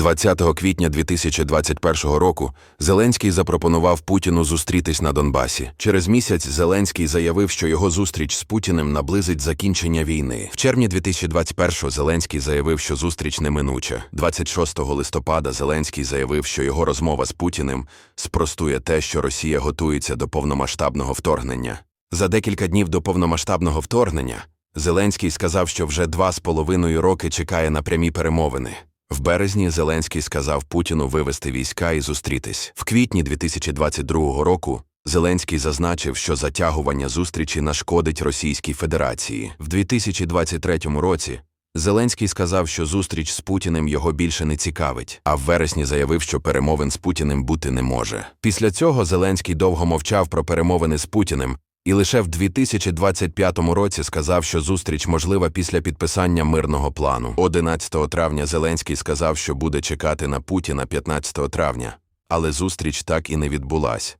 20 квітня 2021 року Зеленський запропонував Путіну зустрітись на Донбасі. Через місяць Зеленський заявив, що його зустріч з Путіним наблизить закінчення війни. В червні 2021 Зеленський заявив, що зустріч неминуча. 26 листопада Зеленський заявив, що його розмова з Путіним спростує те, що Росія готується до повномасштабного вторгнення. За декілька днів до повномасштабного вторгнення Зеленський сказав, що вже два з половиною роки чекає на прямі перемовини. В березні Зеленський сказав Путіну вивести війська і зустрітись. В квітні 2022 року Зеленський зазначив, що затягування зустрічі нашкодить Російській Федерації. В 2023 році Зеленський сказав, що зустріч з Путіним його більше не цікавить, а в вересні заявив, що перемовин з Путіним бути не може. Після цього Зеленський довго мовчав про перемовини з Путіним, і лише в 2025 році сказав, що зустріч можлива після підписання мирного плану. 11 травня Зеленський сказав, що буде чекати на Путіна 15 травня, але зустріч так і не відбулась.